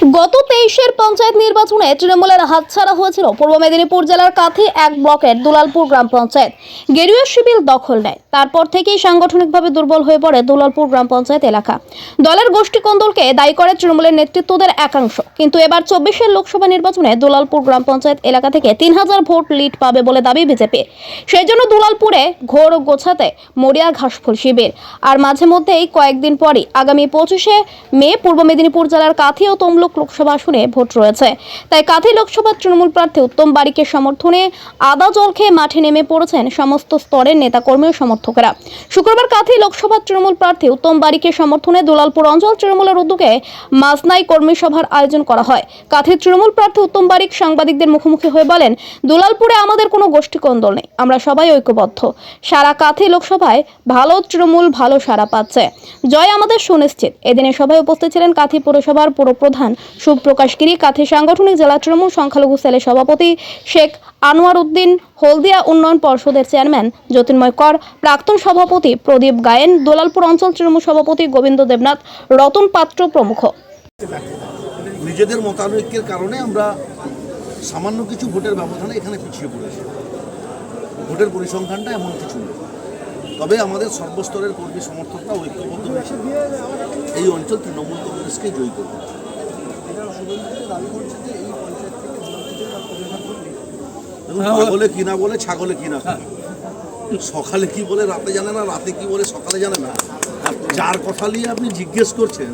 গত তেইশের পঞ্চায়েত নির্বাচনে তৃণমূলের হাতছাড়া হয়েছিল পূর্ব মেদিনীপুর জেলার কাথি এক ব্লকের দুলালপুর গ্রাম পঞ্চায়েত। গেরুয়া শিবিল দখল নেয়। তারপর থেকেই সাংগঠনিকভাবে দুর্বল হয়ে পড়ে দুলালপুর গ্রাম পঞ্চায়েত এলাকা। দলের গোষ্ঠী কন্দলকে দায়ী করে তৃণমূলের নেতৃত্বদের একাংশ। কিন্তু এবার চব্বিশের লোকসভা নির্বাচনে দুলালপুর গ্রাম পঞ্চায়েত এলাকা থেকে তিন হাজার ভোট লিড পাবে বলে দাবি বিজেপির সেই জন্য দুলালপুরে ঘোর গোছাতে মরিয়া ঘাসফুল শিবির। আর মাঝে মধ্যেই কয়েকদিন পরই আগামী পঁচিশে মে পূর্ব মেদিনীপুর জেলার কাথি ও তমলুক লোকসভা আসনে ভোট রয়েছে। তাই কাথি লোকসভার তৃণমূল প্রার্থী উত্তম বারিকের সমর্থনে আদা জল খেয়ে মাঠে নেমে পড়েছেন সমস্ত স্তরের নেতাকর্মী ও সমর্থকেরা। শুক্রবার কাথি লোকসভার তৃণমূল প্রার্থী উত্তম বারিকের সমর্থনে দুলালপুর অঞ্চল তৃণমূলের উদ্যোগে মাসনাই কর্মী সভার আয়োজন করা হয়। কাথির তৃণমূল প্রার্থী উত্তম বারিক সাংবাদিকদের মুখোমুখি হয়ে বলেন, দুলালপুরে আমাদের কোনো গোষ্ঠী কোন্দল নেই। আমরা সবাই ঐক্যবদ্ধ। সারা কাঁথি লোকসভায় ভালো তৃণমূল, ভালো সারা পাচ্ছে। জয় আমাদের সুনিশ্চিত। এদিনে সভায় উপস্থিত ছিলেন কাথি পৌরসভার পুরপ্রধান শুভপ্রকাশ গিরি কাথি সাংগঠনিক জেলা তৃণমূল সংখ্যালঘু সেলের সভাপতি শেখ আনোয়ার উদ্দিন, হলদিয়া উন্নয়ন পর্ষদের চেয়ারম্যান জ্যোতির্ময় কর, প্রাক্তন সভাপতি প্রদীপ গায়েন, দোলালপুর অঞ্চল তৃণমূল সভাপতি গোবিন্দ দেবনাথ, রতন পাত্র প্রমুখ। নিজেদের মতানৈক্যের কারণে আমরা সামান্য কিছু ভোটের ব্যবধানে এখানে পিছিয়ে পড়েছি। ভোটের পরিসংখ্যানটা এমন কিছু নেই। তবে আমাদের সর্বস্তরের কর্মী সমর্থকরা ঐক্যবদ্ধ হয়েছে। এই অঞ্চল তৃণমূল কংগ্রেসকে জয়ী করবে। দেখুন, পাগলে কিনা বলে ছাগলে কিনা সকালে কি বলে রাতে জানে না রাতে কি বলে সকালে জানে না। যার কথা নিয়ে আপনি জিজ্ঞেস করছেন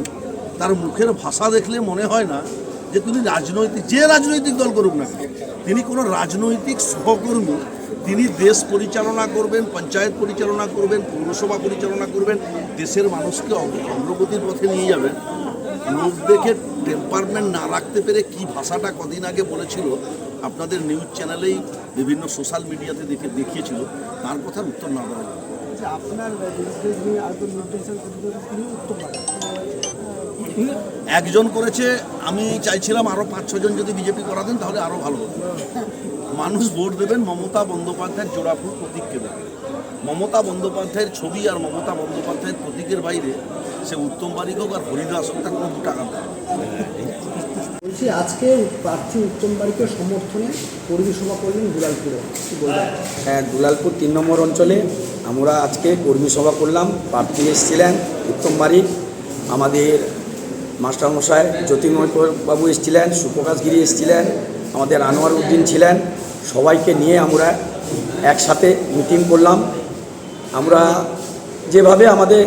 তার মুখের ভাষা দেখলে মনে হয় না যে তিনি রাজনৈতিক যে রাজনৈতিক দল করুক না তিনি কোনো রাজনৈতিক সহকর্মী তিনি দেশ পরিচালনা করবেন পঞ্চায়েত পরিচালনা করবেন পৌরসভা পরিচালনা করবেন দেশের মানুষকে অগ্র- অগ্রগতির পথে নিয়ে যাবেন। লোক দেখে টেম্পারমেন্ট না রাখতে পেরে কি ভাষাটা কদিন আগে বলেছিল আপনাদের নিউজ চ্যানেলেই বিভিন্ন সোশ্যাল মিডিয়াতে দেখে দেখিয়েছিল তার কথার উত্তর না দেওয়া আপনার বাড়ি একজন করেছে আমি চাইছিলাম আরও পাঁচ ছজন যদি বিজেপি করাতেন তাহলে আরও ভালো হতো। মানুষ ভোট দেবেন মমতা বন্দ্যোপাধ্যায়ের জোড়াফুল প্রতীককে দেবেন মমতা বন্দ্যোপাধ্যায়ের ছবি আর মমতা বন্দ্যোপাধ্যায়ের প্রতীকের বাইরে সে উত্তম বারিক হোক আর হরিদাস হোক তার কোনো টাকা দেয় বলছি আজকে প্রার্থী উত্তম সমর্থনে কর্মী সভা করলেন দুলালপুরে। হ্যাঁ দুলালপুর তিন নম্বর অঞ্চলে আমরা আজকে কর্মী সভা করলাম। প্রার্থী এসেছিলেন উত্তম বারিক। আমাদের মাস্টারমশাই জ্যোতির্ময় বাবু এসেছিলেন সুপ্রকাশ গিরি এসেছিলেন আমাদের আনোয়ার উদ্দিন ছিলেন। সবাইকে নিয়ে আমরা একসাথে মিটিং করলাম। আমরা যেভাবে আমাদের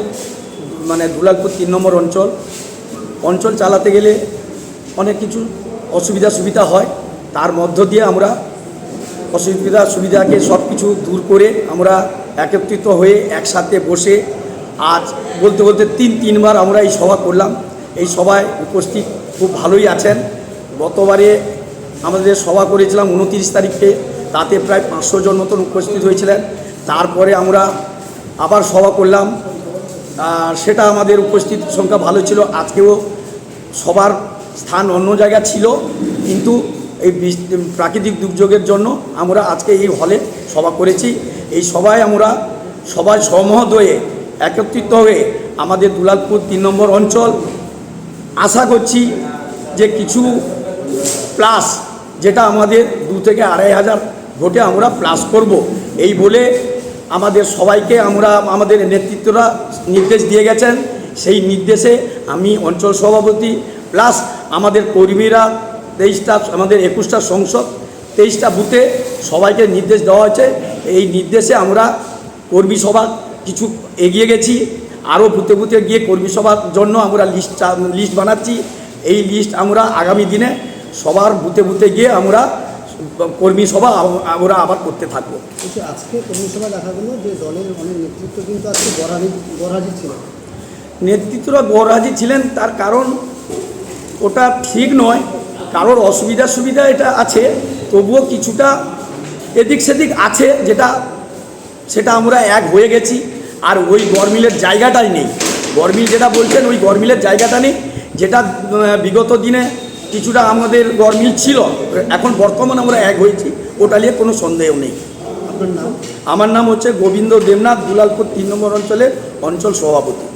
মানে দুলালপুর তিন নম্বর অঞ্চল। অঞ্চল চালাতে গেলে অনেক কিছু অসুবিধা সুবিধা হয়। তার মধ্য দিয়ে আমরা অসুবিধা সুবিধাকে সব কিছু দূর করে আমরা একত্রিত হয়ে একসাথে বসে আজ বলতে বলতে তিন তিনবার আমরা এই সভা করলাম। এই সভায় উপস্থিত খুব ভালোই আছেন। গতবারে আমাদের সভা করেছিলাম উনতিরিশ তারিখে, তাতে প্রায় পাঁচশো জন মতন উপস্থিত হয়েছিলেন। তারপরে আমরা আবার সভা করলাম। সেটা আমাদের উপস্থিত সংখ্যা ভালো ছিল। আজকেও সবার স্থান অন্য জায়গা ছিল, কিন্তু এই প্রাকৃতিক দুর্যোগের জন্য আমরা আজকে এই হলে সভা করেছি। এই সভায় আমরা সবাই সহমত হয়ে, একত্রিত হয়ে আমাদের দুলালপুর তিন নম্বর অঞ্চল, আশা করছি যে কিছু প্লাস যেটা আমাদের দু থেকে আড়াই হাজার ভোটে আমরা প্লাস করব। এই বলে আমাদের সবাইকে আমরা, আমাদের নেতৃত্বরা নির্দেশ দিয়ে গেছেন। সেই নির্দেশে আমি অঞ্চল সভাপতি, প্লাস আমাদের কর্মীরা তেইশটা, আমাদের একুশটা সংসদ, তেইশটা বুথে সবাইকে নির্দেশ দেওয়া হয়েছে। এই নির্দেশে আমরা কর্মী সভা কিছু এগিয়ে গেছি। আরও বুথে বুথে গিয়ে কর্মী সভার জন্য আমরা লিস্ট লিস্ট বানাচ্ছি। এই লিস্ট আমরা আগামী দিনে সবার বুথে বুথে গিয়ে আমরা কর্মী সভা আমরা আবার করতে থাকব। বলছি আজকে কর্মী সভা দেখা গেল যে দলের অনেক নেতৃত্ব কিন্তু আজকে বরাজি ছিল নেতৃত্বরা গরহাজি ছিলেন তার কারণ ওটা ঠিক নয়। কারোর অসুবিধা সুবিধা এটা আছে তবুও কিছুটা এদিক সেদিক আছে যেটা সেটা আমরা এক হয়ে গেছি। আর ওই গরমিলের জায়গাটাই নেই। গরমিল যেটা বলছেন ওই গরমিলের জায়গাটা নেই যেটা বিগত দিনে কিছুটা আমাদের গরমিল ছিল এখন বর্তমান আমরা এক হয়েছি ওটা নিয়ে কোনো সন্দেহ নেই। আমার নাম হচ্ছে গোবিন্দ দেবনাথ দুলালপুর তিন নম্বর অঞ্চলের অঞ্চল সভাপতি।